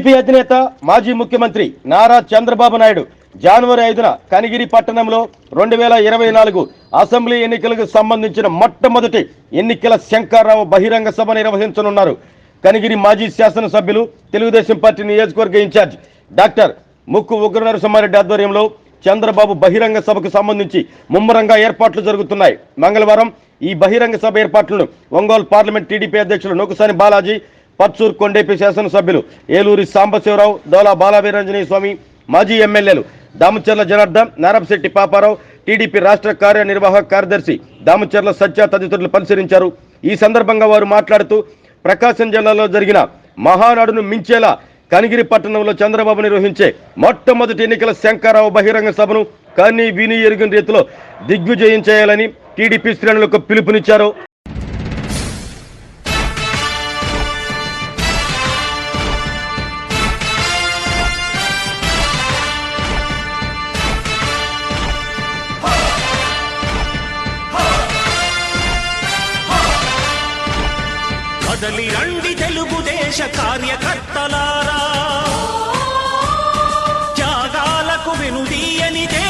TDP అధినేత మాజీ ముఖ్యమంత్రి నారా చంద్రబాబు నాయుడు జనవరి ఐదున కనిగిరి పట్టణంలో రెండు వేల ఇరవై నాలుగు అసెంబ్లీ ఎన్నికలకు సంబంధించిన మొట్టమొదటి ఎన్నికల శంకర్రావు బహిరంగ సభ నిర్వహించనున్నారు. కనిగిరి మాజీ శాసనసభ్యులు తెలుగుదేశం పార్టీ నియోజకవర్గ ఇన్ఛార్జ్ డాక్టర్ ముక్కు ఉగ్ర నరసింహారెడ్డి ఆధ్వర్యంలో చంద్రబాబు బహిరంగ సభకు సంబంధించి ముమ్మరంగా ఏర్పాట్లు జరుగుతున్నాయి. మంగళవారం ఈ బహిరంగ సభ ఏర్పాట్లను ఒంగోలు పార్లమెంట్ టీడీపీ అధ్యక్షులు నూకసాని బాలాజీ పచ్చూర్ కొండేపి శాసనసభ్యులు ఏలూరి సాంబశివరావు దోలా బాలవీరంజనేయ స్వామి మాజీ ఎమ్మెల్యేలు దామచర్ల జనార్దన్ నారపశెట్టి పాపారావు టీడీపీ రాష్ట్ర కార్యనిర్వాహక కార్యదర్శి దామచర్ల సత్య తదితరులు పరిశీలించారు. ఈ సందర్భంగా వారు మాట్లాడుతూ ప్రకాశం జిల్లాలో జరిగిన మహానాడును మించేలా కనిగిరి పట్టణంలో చంద్రబాబు నిర్వహించే మొట్టమొదటి ఎన్నికల శంకరరావు బహిరంగ సభను కానీ విని ఎరుగిన రీతిలో దిగ్విజయం చేయాలని టీడీపీ శ్రేణులకు పిలుపునిచ్చారు.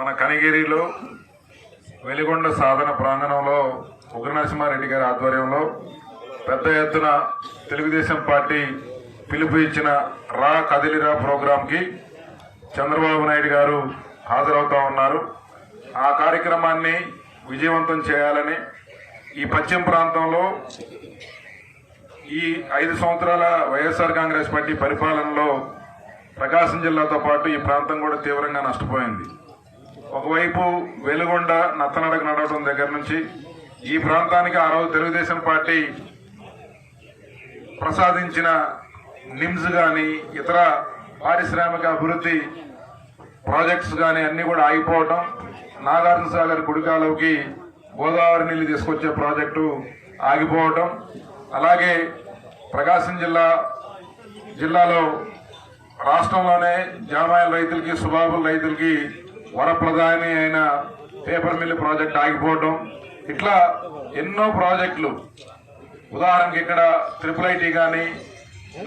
మన కనిగిరిలో వెలిగొండ సాధన ప్రాంగణంలో ఉగ్రనరసింహారెడ్డి గారి ఆధ్వర్యంలో పెద్ద ఎత్తున తెలుగుదేశం పార్టీ పిలుపు ఇచ్చిన రా కదిలిరా ప్రోగ్రాంకి చంద్రబాబు నాయుడు గారు హాజరవుతా ఉన్నారు. ఆ కార్యక్రమాన్ని విజయవంతం చేయాలని ఈ పశ్చిమ ప్రాంతంలో ఈ ఐదు సంవత్సరాల వైఎస్ఆర్ కాంగ్రెస్ పార్టీ పరిపాలనలో ప్రకాశం జిల్లాతో పాటు ఈ ప్రాంతం కూడా తీవ్రంగా నష్టపోయింది. ఒకవైపు వెలుగొండ నత్తనడక నడవడం దగ్గర నుంచి ఈ ప్రాంతానికి ఆ రోజు తెలుగుదేశం పార్టీ ప్రసాదించిన నిమ్స్ కానీ ఇతర పారిశ్రామిక అభివృద్ధి ప్రాజెక్ట్స్ కానీ అన్నీ కూడా ఆగిపోవటం నాగార్జున సాగర్ కుడికాలువకి గోదావరి నీళ్ళు తీసుకొచ్చే ప్రాజెక్టు ఆగిపోవటం అలాగే ప్రకాశం జిల్లా జిల్లాలో రాష్ట్రంలోనే జామాయిల రైతులకి సుబాబుల రైతులకి వరప్రధాని అయిన పేపర్ మిల్ ప్రాజెక్ట్ ఆగిపోవటం. ఇట్లా ఎన్నో ప్రాజెక్టులు. ఉదాహరణకి ఇక్కడ ట్రిపుల్ ఐటీ కానీ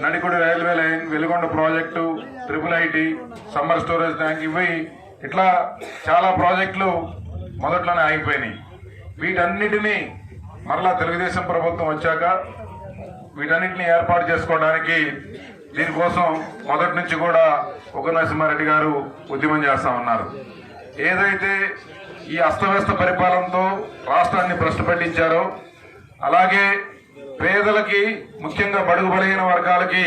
Nadikudi railway line Veligonda project triple IT summer storage tank ఇవి ఇట్లా చాలా ప్రాజెక్టులు మొదట్లోనే ఆగిపోయినాయి. వీటన్నిటినీ మరలా తెలుగుదేశం ప్రభుత్వం వచ్చాక వీటన్నిటిని ఏర్పాటు చేసుకోవడానికి దీనికోసం మొదటి నుంచి కూడా ఉగ్ర నరసింహారెడ్డి గారు ఉద్యమం చేస్తా ఉన్నారు. ఏదైతే ఈ అస్తవ్యస్త పరిపాలనతో రాష్ట్రాన్ని భ్రష్టు అలాగే పేదలకి ముఖ్యంగా బడుగు బలహీన వర్గాలకి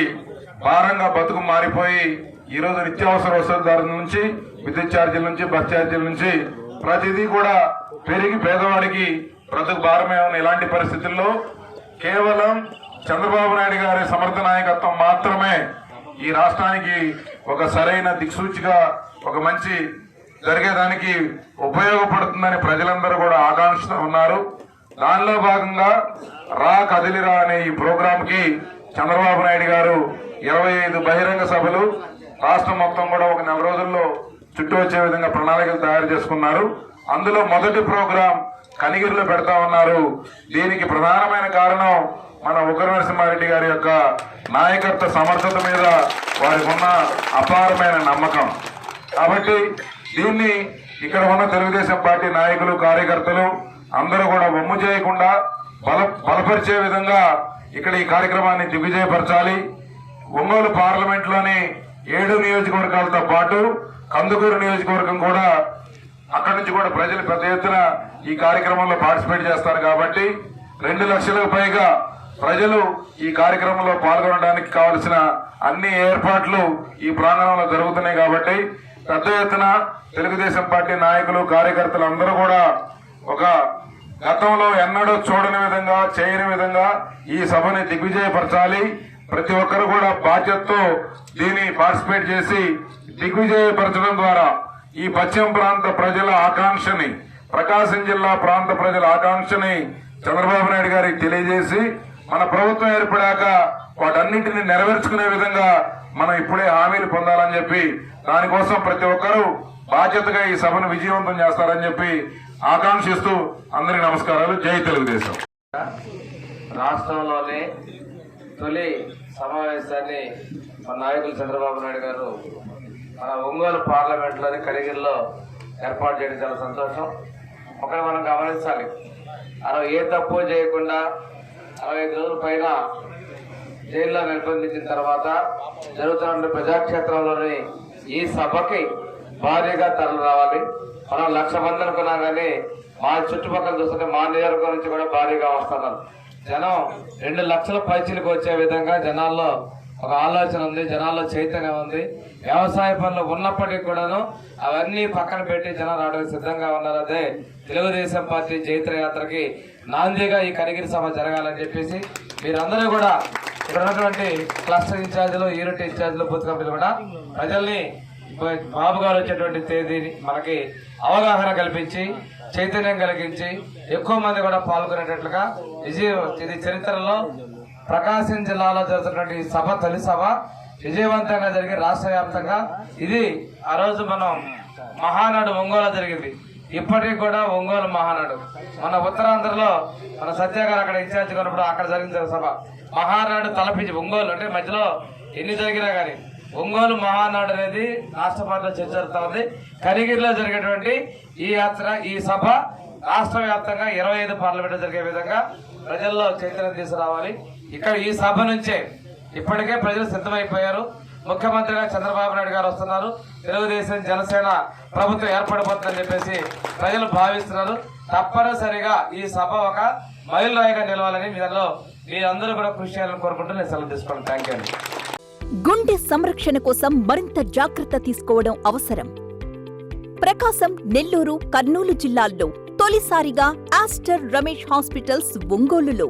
భారంగా బతుకు మారిపోయి ఈరోజు నిత్యావసర వసతుల నుంచి విద్యుత్ ఛార్జీల నుంచి బస్ ఛార్జీల నుంచి ప్రతిదీ కూడా పెరిగి పేదవాడికి బ్రతుకు భారమే ఉన్న ఇలాంటి పరిస్థితుల్లో కేవలం చంద్రబాబు నాయుడు గారి సమర్థ నాయకత్వం మాత్రమే ఈ రాష్ట్రానికి ఒక సరైన దిక్సూచిగా ఒక మంచి జరిగేదానికి ఉపయోగపడుతుందని ప్రజలందరూ కూడా ఆకాంక్షిస్తూ ఉన్నారు. దానిలో భాగంగా రా కదిలిరా అనే ఈ ప్రోగ్రామ్కి చంద్రబాబు నాయుడు గారు ఇరవై ఐదు బహిరంగ సభలు రాష్ట్రం మొత్తం కూడా ఒక నెల రోజుల్లో చుట్టూ వచ్చే విధంగా ప్రణాళికలు తయారు చేసుకున్నారు. అందులో మొదటి ప్రోగ్రాం కనిగిరిలో పెడతా ఉన్నారు. దీనికి ప్రధానమైన కారణం మన ఉగ్ర నరసింహారెడ్డి గారి యొక్క నాయకత్వ సమర్థత మీద వారికి ఉన్న అపారమైన నమ్మకం. కాబట్టి దీన్ని ఇక్కడ ఉన్న తెలుగుదేశం పార్టీ నాయకులు కార్యకర్తలు అందరూ కూడా బొమ్ము చేయకుండా బల బలపరిచే విధంగా ఇక్కడ ఈ కార్యక్రమాన్ని దిగ్విజయపరచాలి. ఒంగోలు పార్లమెంట్లోని ఏడు నియోజకవర్గాలతో పాటు కందుకూరు నియోజకవర్గం కూడా అక్కడి నుంచి కూడా ప్రజలు పెద్ద ఎత్తున ఈ కార్యక్రమంలో పార్టిసిపేట్ చేస్తారు కాబట్టి రెండు లక్షలకు పైగా ప్రజలు ఈ కార్యక్రమంలో పాల్గొనడానికి కావలసిన అన్ని ఏర్పాట్లు ఈ ప్రాంగణంలో జరుగుతున్నాయి కాబట్టి పెద్ద ఎత్తున తెలుగుదేశం పార్టీ నాయకులు కార్యకర్తలు అందరూ కూడా ఒక గతంలో ఎన్నడూ చూడని విధంగా చేయని విధంగా ఈ సభని దిగ్విజయపరచాలి. ప్రతి ఒక్కరు కూడా బాధ్యతతో దీన్ని పార్టిసిపేట్ చేసి దిగ్విజయపరచడం ద్వారా ఈ పశ్చిమ ప్రాంత ప్రజల ఆకాంక్షని ప్రకాశం జిల్లా ప్రాంత ప్రజల ఆకాంక్షని చంద్రబాబు నాయుడు గారికి తెలియజేసి మన ప్రభుత్వం ఏర్పడాక వాటన్నింటిని నెరవేర్చుకునే విధంగా మనం ఇప్పుడే హామీలు పొందాలని చెప్పి దానికోసం ప్రతి ఒక్కరూ బాధ్యతగా ఈ సభను విజయవంతం చేస్తారని చెప్పి ఆకాంక్షిస్తూ అందరి నమస్కారాలు. జై తెలుగుదేశం. రాష్ట్రంలోనే తొలి సమావేశాన్ని మన నాయకులు చంద్రబాబు నాయుడు గారు మన ఒంగోలు పార్లమెంట్లోని కలిగిరిలో ఏర్పాటు చేయడం చాలా సంతోషం. ఒకటి మనం గమనించాలి. అరవై ఏ తప్పు చేయకుండా అరవై ఐదు రోజుల పైన జైల్లో నిర్బంధించిన తర్వాత జరుగుతున్న ప్రజాక్షేత్రంలోని ఈ సభకి భారీగా తరలి రావాలి. మనం లక్ష మంది అనుకున్నాం కానీ మా చుట్టుపక్కల చూస్తుంటే మా నియోజకవర్గం నుంచి కూడా భారీగా వస్తున్నారు. జనం రెండు లక్షల పైచీలకు వచ్చే విధంగా జనాల్లో ఒక ఆలోచన ఉంది జనాల్లో చైతన్యం ఉంది. వ్యవసాయ పనులు ఉన్నప్పటికీ కూడాను అవన్నీ పక్కన పెట్టి జనాలు రావడానికి సిద్ధంగా ఉన్నారు. అదే తెలుగుదేశం పార్టీ జైత్ర యాత్రకి నాందిగా ఈ కనిగిరి సభ జరగాలని చెప్పేసి మీరందరూ కూడా ఇక్కడ ఉన్నటువంటి క్లస్టర్ ఇన్ఛార్జీలు యూనిట్ ఇన్ఛార్జీలు బూత్ కమిటీలు కూడా ప్రజల్ని బాబు గారు వచ్చేటువంటి తేదీని మనకి అవగాహన కల్పించి చైతన్యం కలిగించి ఎక్కువ మంది కూడా పాల్గొనేటట్లుగా విజయ ఇది చరిత్రలో ప్రకాశం జిల్లాలో జరుగుతున్నటువంటి సభ తొలి సభ విజయవంతంగా జరిగి రాష్ట్ర వ్యాప్తంగా ఇది ఆ రోజు మనం మహానాడు ఒంగోలు జరిగింది. ఇప్పటికీ కూడా ఒంగోలు మహానాడు. మన ఉత్తరాంధ్రలో మన సత్య గారు అక్కడ ఇన్ఛార్జ్ కొన్నప్పుడు అక్కడ జరిగిన సభ. మహానాడు తలపించి ఒంగోలు అంటే మధ్యలో ఎన్ని జరిగినా కానీ ఒంగోలు మహానాడు అనేది రాష్ట్ర పార్టీలో చర్చ జరుగుతా ఉంది. జరిగేటువంటి ఈ యాత్ర ఈ సభ రాష్ట్ర వ్యాప్తంగా ఇరవై ఐదు పార్లమెంటు జరిగే విధంగా ప్రజల్లో చైతన్యం తీసుకురావాలి. ఇక్కడ ఈ సభ నుంచే ఇప్పటికే ప్రజలు సిద్ధమైపోయారు. ముఖ్యమంత్రిగా చంద్రబాబు నాయుడు గారు వస్తున్నారు. తెలుగుదేశం జనసేన ప్రభుత్వం ఏర్పడబోతుందని చెప్పేసి ప్రజలు భావిస్తున్నారు. తప్పనిసరిగా ఈ సభ ఒక మైలురాయిగా నిలవాలని మీలో మీరందరూ కూడా కృషి చేయాలని కోరుకుంటూ నేను సెలవు తీసుకోండి థ్యాంక్ యూ గుండె సంరక్షణ కోసం మరింత జాగ్రత్త తీసుకోవడం అవసరం. ప్రకాశం నెల్లూరు కర్నూలు జిల్లాల్లో తొలిసారిగా ఆస్టర్ రమేష్ హాస్పిటల్స్ ఒంగోలులో.